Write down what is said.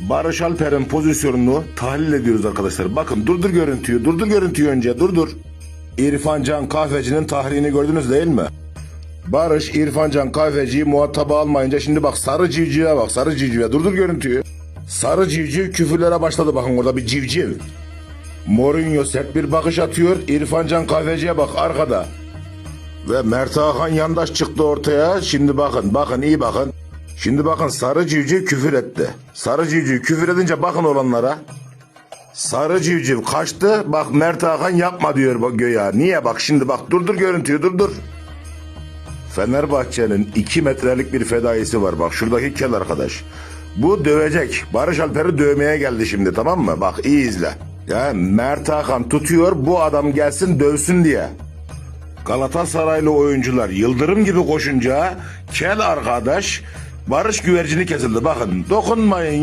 Barış Alper'in pozisyonunu tahlil ediyoruz arkadaşlar. Bakın durdur görüntüyü, durdur görüntüyü önce, durdur. İrfan Can Kahveci'nin tahlilini gördünüz değil mi? Barış İrfan Can Kahveci'yi muhataba almayınca şimdi bak sarı civcive bak sarı civcive durdur görüntüyü. Sarı civciv küfürlere başladı bakın orada bir civciv. Mourinho sert bir bakış atıyor. İrfan Can Kahveci'ye bak arkada. Ve Mert Hakan yandaş çıktı ortaya. Şimdi bakın bakın iyi bakın. Şimdi bakın sarı civciv küfür etti. Sarı civciv küfür edince bakın olanlara. Sarı civciv kaçtı. Bak Mert Hakan yapma diyor bak göya. Niye bak şimdi bak durdur görüntüyü durdur. Fenerbahçe'nin 2 metrelik bir fedaisi var. Bak şuradaki kel arkadaş. Bu dövecek. Barış Alper'i dövmeye geldi şimdi tamam mı? Bak iyi izle. Ya Mert Hakan tutuyor bu adam gelsin dövsün diye. Galatasaraylı oyuncular yıldırım gibi koşunca kel arkadaş Barış güvercini kesildi. Bakın dokunmayın ya.